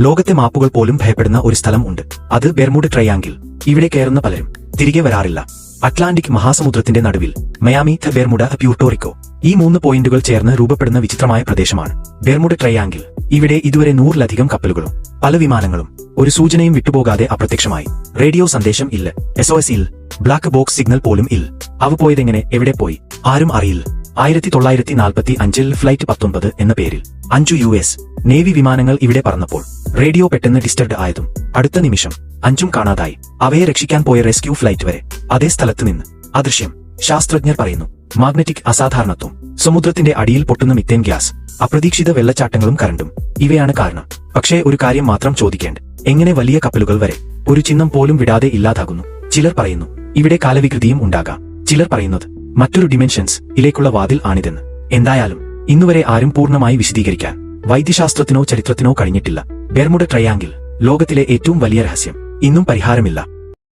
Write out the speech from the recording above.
ലോകത്തെ മാപ്പുകൾ പോലും ഭയപ്പെടുന്ന ഒരു സ്ഥലം ഉണ്ട്. അത് ബെർമുഡ് ട്രയാങ്കിൾ. ഇവിടെ കയറുന്ന പലരും തിരികെ വരാറില്ല. അറ്റ്ലാന്റിക് മഹാസമുദ്രത്തിന്റെ നടുവിൽ മയാമി ത ബെർമുഡ പ്യൂട്ടോറിക്കോ ഈ മൂന്ന് പോയിന്റുകൾ ചേർന്ന് രൂപപ്പെടുന്ന വിചിത്രമായ പ്രദേശമാണ്. ബെർമുഡ് ട്രയാങ്കിൾ ഇവിടെ ഇതുവരെ നൂറിലധികം കപ്പലുകളും പല വിമാനങ്ങളും ഒരു സൂചനയും വിട്ടുപോകാതെ അപ്രത്യക്ഷമായി. റേഡിയോ സന്ദേശം ഇല്ല. എസ് ഒ എസ് ഇൽ ബ്ലാക്ക് ബോക്സ് സിഗ്നൽ പോലും ഇല്ല. അവ പോയതെങ്ങനെ? എവിടെ പോയി? ആരും അറിയില്ല. ആയിരത്തി തൊള്ളായിരത്തി നാൽപ്പത്തി അഞ്ചിൽ ഫ്ലൈറ്റ് പത്തൊൻപത് എന്ന പേരിൽ അഞ്ചു യു എസ് നേവി വിമാനങ്ങൾ ഇവിടെ പറന്നപ്പോൾ റേഡിയോ പെട്ടെന്ന് ഡിസ്റ്റർബ് ആയതും അടുത്ത നിമിഷം അഞ്ചും കാണാതായി അവയെ രക്ഷിക്കാൻ പോയ റെസ്ക്യൂ ഫ്ലൈറ്റ് വരെ അതേ സ്ഥലത്ത് നിന്ന്. അദൃശ്യം. ശാസ്ത്രജ്ഞർ പറയുന്നു മാഗ്നറ്റിക് അസാധാരണത്വം. സമുദ്രത്തിന്റെ അടിയിൽ പൊട്ടുന്ന മിത്തേൻ ഗ്യാസ് അപ്രതീക്ഷിത വെള്ളച്ചാട്ടങ്ങളും കറണ്ടും ഇവയാണ് കാരണം. പക്ഷേ ഒരു കാര്യം മാത്രം ചോദിക്കേണ്ട. എങ്ങനെ വലിയ കപ്പലുകൾ വരെ ഒരു ചിഹ്നം പോലും വിടാതെ ഇല്ലാതാകുന്നു? ചിലർ പറയുന്നു ഇവിടെ കാലവികൃതിയും ഉണ്ടാകാം. ചിലർ പറയുന്നത് മറ്റൊരു ഡിമെൻഷൻസ് ഇലേക്കുള്ള വാതിൽ ആണിതെന്ന്. എന്തായാലും ഇന്നുവരെ ആരും പൂർണമായി വിശദീകരിക്കാൻ വൈദ്യശാസ്ത്രത്തിനോ ചരിത്രത്തിനോ കഴിഞ്ഞിട്ടില്ല. ബെർമുഡ ട്രയാങ്കിൾ ലോകത്തിലെ ഏറ്റവും വലിയ രഹസ്യം. ഇന്നും പരിഹാരമില്ല.